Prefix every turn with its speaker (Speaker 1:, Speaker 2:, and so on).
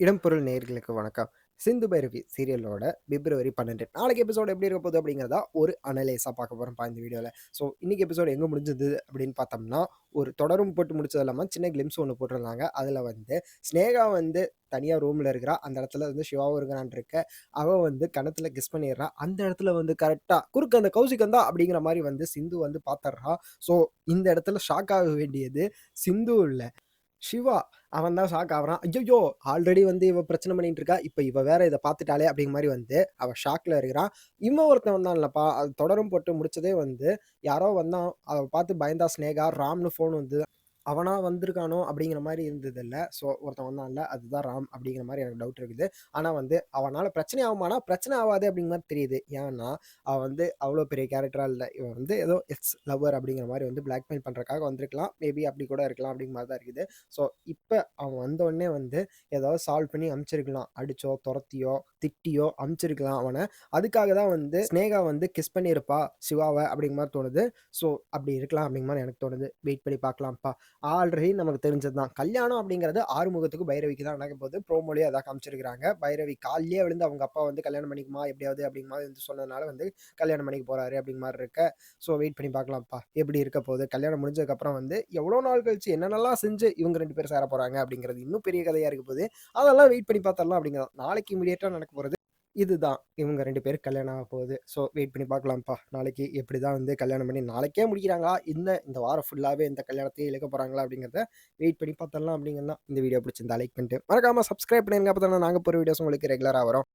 Speaker 1: இடம்பொருள் நேயர்களுக்கு வணக்கம். சிந்து பைரவி சீரியலோட பிப்ரவரி 12 நாளைக்கு எபிசோடு எப்படி இருக்க போகுது அப்படிங்கிறதா ஒரு அனலைஸாக பார்க்க பா இந்த வீடியோவில் ஸோ இன்றைக்கி எபிசோடு எங்கே முடிஞ்சது அப்படின்னு பார்த்தோம்னா, ஒரு தொடரும் போட்டு முடிச்சது இல்லாமல் சின்ன கிளிம்ஸ் ஒன்று போட்டிருந்தாங்க. அதில் வந்து ஸ்னேகா வந்து தனியாக ரூமில் இருக்கிறா. அந்த இடத்துல வந்து சிவாவும் இருக்கிறான்னு இருக்க. வந்து கணத்தில் கிஸ் பண்ணிடுறா. அந்த இடத்துல வந்து கரெக்டாக குறுக்க அந்த கௌசிக் வந்தா அப்படிங்கிற மாதிரி வந்து சிந்து வந்து பார்த்துட்றா ஸோ இந்த இடத்துல ஷாக் ஆக வேண்டியது சிந்து இல்லை சிவா அவன் தான் ஷாக் ஆகிறான் ஐயோ ஆல்ரெடி வந்து இவ பிரச்சனை பண்ணிட்டு இருக்கா. இப்போ இவ வேற இதை பார்த்துட்டாளே அப்படிங்கிற மாதிரி வந்து அவன் ஷாக்ல இருக்கிறான். இவன் ஒருத்தன் வந்தான்லப்பா, அது தொடரும் போட்டு முடிச்சதே வந்து யாரோ வந்தான். அத பார்த்து பயந்தா ஸ்னேகா ராம்னு ஃபோன் வந்து அவனா வந்திருக்கானோ அப்படிங்கிற மாதிரி இருந்ததில்ல. ஸோ ஒருத்தன் வந்தான்ல, அதுதான் ராம் அப்படிங்கிற மாதிரி எனக்கு டவுட் இருக்குது. ஆனால் வந்து அவனால் பிரச்சனை ஆகுமானா, பிரச்சனை ஆகாது அப்படிங்கிற மாதிரி தெரியுது. ஏன்னா, அவன் வந்து அவ்வளோ பெரிய கேரக்டராக இல்லை இவன் வந்து ஏதோ எக்ஸ் லவ்வர் அப்படிங்கிற மாதிரி வந்து பிளாக்மெயில் பண்ணுறக்காக வந்திருக்கலாம். மேபி அப்படி கூட இருக்கலாம் அப்படிங்கிற மாதிரி தான் இருக்குது. ஸோ இப்போ அவன் வந்தோடனே வந்து ஏதாவது சால்வ் பண்ணி அமுச்சிருக்கலாம் அடிச்சோ, துரத்தியோ திட்டியோ அமுச்சிருக்கலாம் அவனை அதுக்காக தான் வந்து ஸ்னேகா வந்து கிஸ் பண்ணியிருப்பா சிவாவை அப்படிங்கிற மாதிரி தோணுது. ஸோ அப்படி இருக்கலாம் அப்படிங்கிற மாதிரி எனக்கு தோணுது. வெயிட் பண்ணி பார்க்கலாம்ப்பா. ஆல்ரெடி நமக்கு தெரிஞ்சது தான். கல்யாணம் அப்படிங்கிறது ஆறுமுகத்துக்கு பைரவிக்கு தான் நடக்க போது ப்ரோமோலயே அதான் காமிச்சிருக்கிறாங்க பைரவி கால்லயே விழுந்து அவங்க அப்பா வந்து கல்யாணம் பண்ணிக்குமா எப்படியாவது அப்படிங்க மாதிரி வந்து சொன்னதுனால வந்து கல்யாணம் பண்ணிக்க போறாரு அப்படிங்க மாதிரி இருக்க. ஸோ வெயிட் பண்ணி பார்க்கலாம்ப்பா. எப்படி இருக்க போகுது? கல்யாணம் முடிஞ்சதுக்கப்புறம் வந்து எவ்வளோ நாள் கழிச்சு என்னென்னலாம் செஞ்சு இவங்க ரெண்டு பேரும் சேர போறாங்க அப்படிங்கிறது இன்னும் பெரிய கதையா இருக்க போகுது. அதெல்லாம் வெயிட் பண்ணி பார்த்தரலாம் அப்படிங்கிறது நாளைக்கு இமீடியட்டாக நடக்க போகிறது இதுதான். இவங்க ரெண்டு பேரும் கல்யாணம் ஆக போகுது. ஸோ வெயிட் பண்ணி பார்க்கலாம்ப்பா. நாளைக்கு எப்படி தான் வந்து கல்யாணம் பண்ணி நாளைக்கே முடிக்கிறாங்களா? இந்த இந்த வாரம் ஃபுல்லாகவே இந்த கல்யாணத்தையே இழுக்க போகிறாங்களா அப்படிங்கிறத வெயிட் பண்ணி பார்த்தலாம் அப்படிங்கிறது தான். இந்த வீடியோ பிடிச்சிருந்தா லைக் பண்ணிட்டு மறக்காமல் சப்ஸ்கிரைப் பண்ணிருங்க. அப்போ தானே நாங்கள் போகிற வீடியோஸ் உங்களுக்கு ரெகுலராக வரும்.